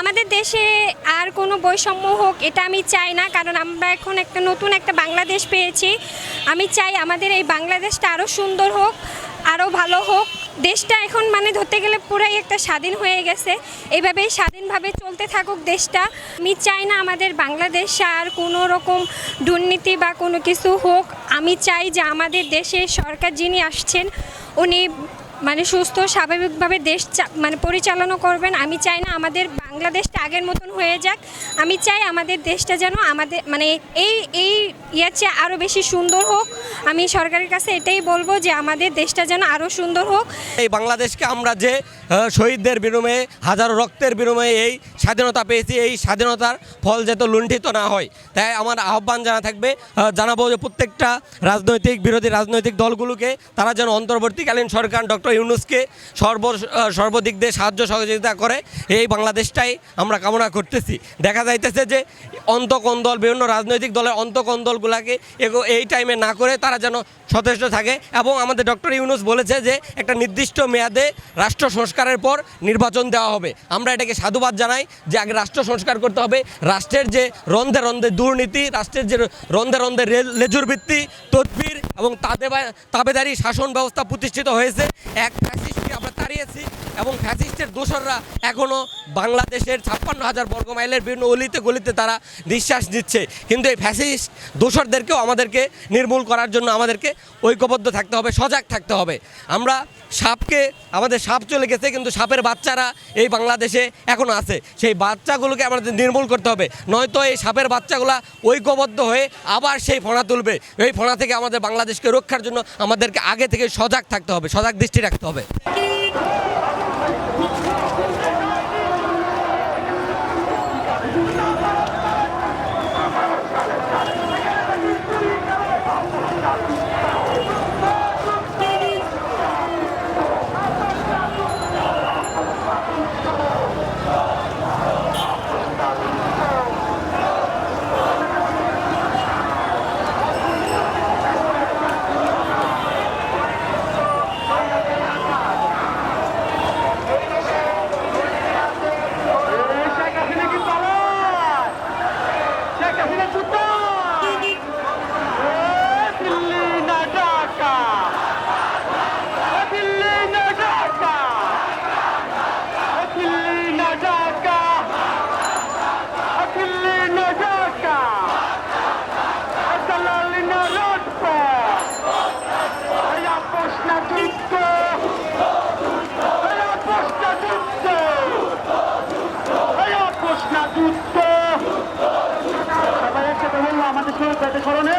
আমাদের দেশে আর কোনো বৈষম্য হোক, এটা আমি চাই না, কারণ আমরা এখন একটা নতুন একটা বাংলাদেশ পেয়েছি। আমি চাই আমাদের এই বাংলাদেশটা আরও সুন্দর হোক আরও ভালো হোক। দেশটা এখন মানে ধরতে গেলে পুরাই একটা স্বাধীন হয়ে গেছে। এইভাবেই স্বাধীনভাবে চলতে থাকুক দেশটা। আমি চাই না আমাদের বাংলাদেশে আর কোনো রকম দুর্নীতি বা কোনো কিছু হোক। আমি চাই যে আমাদের দেশে সরকার যিনি আসছেন, উনি মানে সুস্থ, স্বাভাবিকভাবে দেশ মানে পরিচালনা করবেন। আমি চাই না আমাদের বাংলাদেশটা আগের মতন হয়ে যাক। আমি চাই আমাদের দেশটা যেন আমাদের মানে এই এই ইয়ার চেয়ে আরও বেশি সুন্দর হোক। আমি সরকারের কাছে এটাই বলব যে আমাদের দেশটা যেন আরও সুন্দর হোক। এই বাংলাদেশকে আমরা যে শহীদদের বিনিময়ে, হাজারো রক্তের বিনিময়ে এই স্বাধীনতা পেয়েছি, এই স্বাধীনতার ফল যাতে লুণ্ঠিত না হয়। তাই আমার আহ্বান জানা থাকবে জানাব যে প্রত্যেকটা রাজনৈতিক, বিরোধী রাজনৈতিক দলগুলোকে, তারা যেন অন্তর্বর্তীকালীন সরকার ডক্টর ইউনুসকে সর্ব সর্বদিক দিয়ে সাহায্য সহযোগিতা করে, এই বাংলাদেশটাই আমরা কামনা করতেছি। দেখা যাইতেছে যে অন্তকন্দল বিভিন্ন রাজনৈতিক দলের অন্তকন্দলগুলাকে এগো এই টাইমে না করে তারা যেন সচেষ্ট থাকে। এবং আমাদের ডক্টর ইউনুস বলেছে যে, একটা নির্দিষ্ট মেয়াদে রাষ্ট্র সংস্কারের পর নির্বাচন দেওয়া হবে। আমরা এটাকে সাধুবাদ জানাই যে, আগে রাষ্ট্র সংস্কার করতে হবে। রাষ্ট্রের যে রন্ধে রন্ধে দুর্নীতি, রাষ্ট্রের যে রন্ধে রন্ধে রে- লেজুর ভিত্তি, তদবির এবং তাদে তাবেদারি শাসন ব্যবস্থা প্রতিষ্ঠিত হয়েছে। এক আমরা তাড়িয়েছি এবং ফ্যাসিস্টের দোসররা এখনও বাংলাদেশের ছাপ্পান্ন হাজার বর্গ মাইলের বিভিন্ন অলিতে গলিতে তারা নিঃশ্বাস দিচ্ছে কিন্তু এই ফ্যাসিস্ট দোসরদেরকেও আমাদেরকে নির্মূল করার জন্য আমাদেরকে ঐক্যবদ্ধ থাকতে হবে, সজাগ থাকতে হবে। আমরা সাপকে, আমাদের সাপ চলে গেছে, কিন্তু সাপের বাচ্চারা এই বাংলাদেশে এখনও আছে। সেই বাচ্চাগুলোকে আমাদের নির্মূল করতে হবে, নয়তো এই সাপের বাচ্চাগুলা ঐক্যবদ্ধ হয়ে আবার সেই ফোনা তুলবে। এই ফোনা থেকে আমাদের বাংলাদেশকে রক্ষার জন্য আমাদেরকে আগে থেকে সজাগ থাকতে হবে, সজাগ দৃষ্টি রাখতে হবে। আমাদের সঙ্গে স্মরণে।